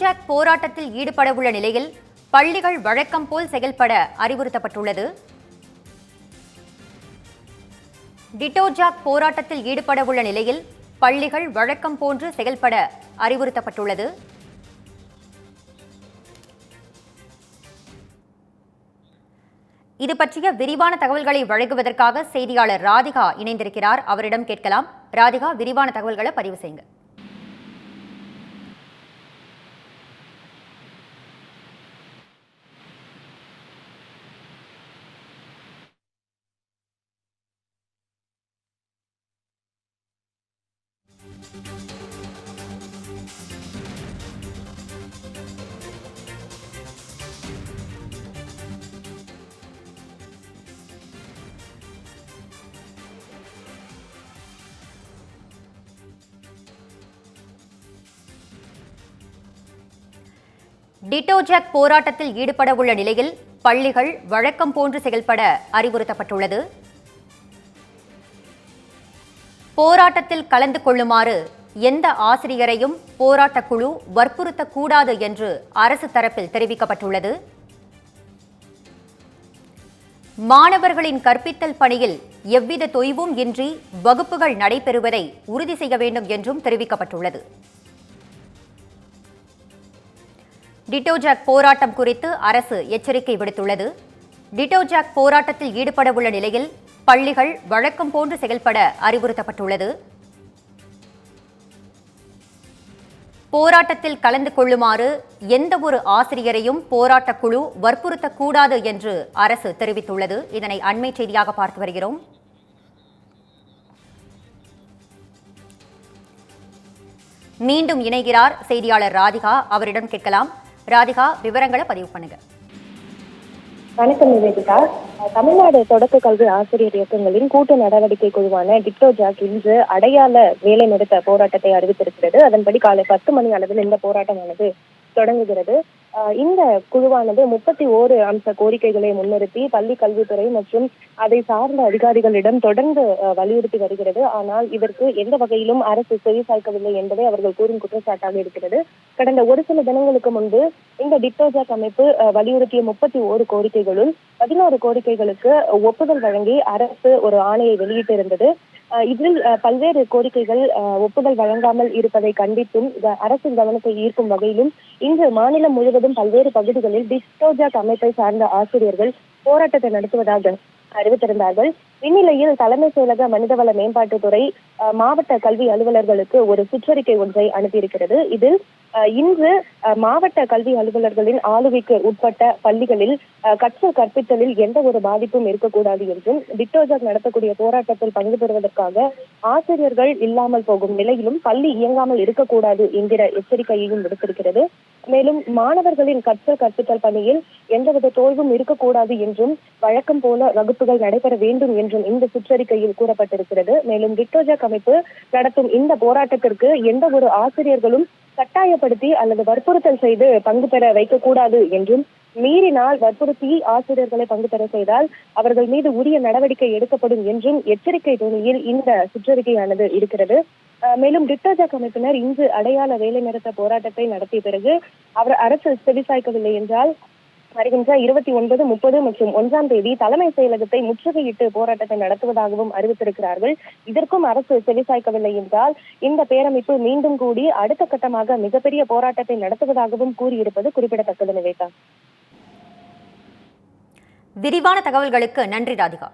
Jack போராட்டத்தில் ஈடுபடவுள்ள நிலையில் பள்ளிகள் வழக்கம் போல் செயல்பட அறிவுறுத்தப்பட்டுள்ளது. டிட்டோஜாக் போராட்டத்தில் ஈடுபடவுள்ள நிலையில் பள்ளிகள் வழக்கம் போன்று செயல்பட அறிவுறுத்தப்பட்டுள்ளது. இது பற்றிய விரிவான தகவல்களை வழங்குவதற்காக செய்தியாளர் ராதிகா இணைந்திருக்கிறார். அவரிடம் கேட்கலாம். ராதிகா விரிவான தகவல்களை பதிவு செய்யுங்க டிட்டோஜாக் போராட்டத்தில் ஈடுபடவுள்ள நிலையில் பள்ளிகள் வழக்கம் போன்று செயல்பட அறிவுறுத்தப்பட்டுள்ளது. போராட்டத்தில் கலந்து கொள்ளுமாறு எந்த ஆசிரியரையும் போராட்டக் குழு வற்புறுத்தக்கூடாது என்று அரசு தரப்பில் தெரிவிக்கப்பட்டுள்ளது. மாணவர்களின் கற்பித்தல் பணியில் எவ்வித தொய்வும் இன்றி வகுப்புகள் நடைபெறுவதை உறுதி செய்ய வேண்டும் என்றும் தெரிவிக்கப்பட்டுள்ளது. டிட்டோஜாக் போராட்டம் குறித்து அரசு எச்சரிக்கை விடுத்துள்ளது. டிட்டோஜாக் போராட்டத்தில் ஈடுபடவுள்ள நிலையில் பள்ளிகள் வழக்கம் போன்று செயல்பட அறிவுறுத்தப்பட்டுள்ளது. போராட்டத்தில் கலந்து கொள்ளுமாறு எந்த ஒரு ஆசிரியரையும் போராட்டக் குழு வற்புறுத்தக்கூடாது என்று அரசு தெரிவித்துள்ளது. இதனை அண்மை செய்தியாக பார்த்து வருகிறோம். மீண்டும் இணைகிறார் செய்தியாளர் ராதிகா. அவரிடம் கேட்கலாம். ராதிகா விவரங்களை பதிவு பண்ணுங்க. வணக்கம் நிவேதிகா. அஹ் தமிழ்நாடு தொடக்க கல்வி ஆசிரியர் இயக்கங்களின் கூட்டு நடவடிக்கை குழுவான டிக்டோ ஜாக் இன்று அடையாள வேலை நிறுத்த போராட்டத்தை அறிவித்திருக்கிறது. அதன்படி காலை பத்து மணி அளவில் இந்த போராட்டமானது தொடங்குகிறது. இந்த குழுவானது முப்பத்தி ஓரு அம்ச கோரிக்கைகளை முன்னிறுத்தி பள்ளி கல்வித்துறை மற்றும் அதை சார்ந்த அதிகாரிகளிடம் தொடர்ந்து அஹ், வலியுறுத்தி வருகிறது. ஆனால் இதற்கு எந்த வகையிலும் அரசு செவிசாய்க்கவில்லை என்பதை அவர்கள் கூறும் குற்றச்சாட்டாக இருக்கிறது. கடந்த ஒரு சில தினங்களுக்கு முன்பு இந்த டிட்டோஜாக் அமைப்பு வலியுறுத்திய முப்பத்தி ஓரு கோரிக்கைகளுள் பதினோரு கோரிக்கைகளுக்கு ஒப்புதல் வழங்கி அரசு ஒரு ஆணையை வெளியிட்டிருந்தது. இதில் அஹ், பல்வேறு கோரிக்கைகள் அஹ், ஒப்புதல் வழங்காமல் இருப்பதை கண்டித்தும் அரசின் கவனத்தை ஈர்க்கும் வகையிலும் இன்று மாநிலம் முழுவதும் பல்வேறு பகுதிகளில் டிக்டோஜாக் அமைப்பை சார்ந்த ஆசிரியர்கள் போராட்டத்தை நடத்துவதாக அறிவித்திருந்தார்கள். இந்நிலையில் தலைமை செயலக மனிதவள மேம்பாட்டுத்துறை அஹ், மாவட்ட கல்வி அலுவலர்களுக்கு ஒரு சுற்றறிக்கை ஒன்றை அனுப்பியிருக்கிறது. இதில் இன்று அஹ், மாவட்ட கல்வி அலுவலர்களின் ஆளுகைக்கு உட்பட்ட பள்ளிகளில் கற்றல் கற்பித்தலில் எந்த ஒரு பாதிப்பும் இருக்கக்கூடாது என்றும் டிக்டோஜாக் நடத்தக்கூடிய போராட்டத்தில் பங்கு பெறுவதற்காக ஆசிரியர்கள் இல்லாமல் போகும் நிலையிலும் பள்ளி இயங்காமல் இருக்கக்கூடாது என்கிற எச்சரிக்கையையும் விடுத்திருக்கிறது. மேலும் மாணவர்களின் கற்றல் கற்பித்தல் பணியில் எந்தவித தோல்வும் இருக்கக்கூடாது என்றும் வழக்கம் போல வகுப்புகள் நடைபெற வேண்டும் என்றும் இந்த சுற்றறிக்கையில் கூறப்பட்டிருக்கிறது. மேலும் டிக்டோஜாக் அமைப்பு நடத்தும் இந்த போராட்டத்திற்கு எந்த ஒரு ஆசிரியர்களும் கட்டாயப்படுத்தி அல்லது வற்புறுத்தல் செய்து பங்கு பெற வைக்கக்கூடாது என்றும் மீறினால் வற்புறுத்தி ஆசிரியர்களை பங்கு பெற செய்தால் அவர்கள் மீது உரிய நடவடிக்கை எடுக்கப்படும் என்றும் எச்சரிக்கை துணியில் இந்த சுற்றறிக்கையானது இருக்கிறது. மேலும் டிக்டோஜாக் அமைப்பினர் இன்று அடையாள வேலை நிறுத்த போராட்டத்தை நடத்திய பிறகு அவர் அரசு செவிசாய்க்கவில்லை என்றால் வருகின்ற இருபத்தி ஒன்பது முப்பது மற்றும் ஒன்றாம் தேதி தலைமை செயலகத்தை முற்றுகையிட்டு போராட்டத்தை நடத்துவதாகவும் அறிவித்திருக்கிறார்கள். இதற்கும் அரசு செவிசாய்க்கவில்லை என்றால் இந்த பேரமைப்பு மீண்டும் கூடி அடுத்த கட்டமாக மிகப்பெரிய போராட்டத்தை நடத்துவதாகவும் கூறியிருப்பது குறிப்பிடத்தக்கது நிவேதா. விரிவான தகவல்களுக்கு நன்றி ராதிகா.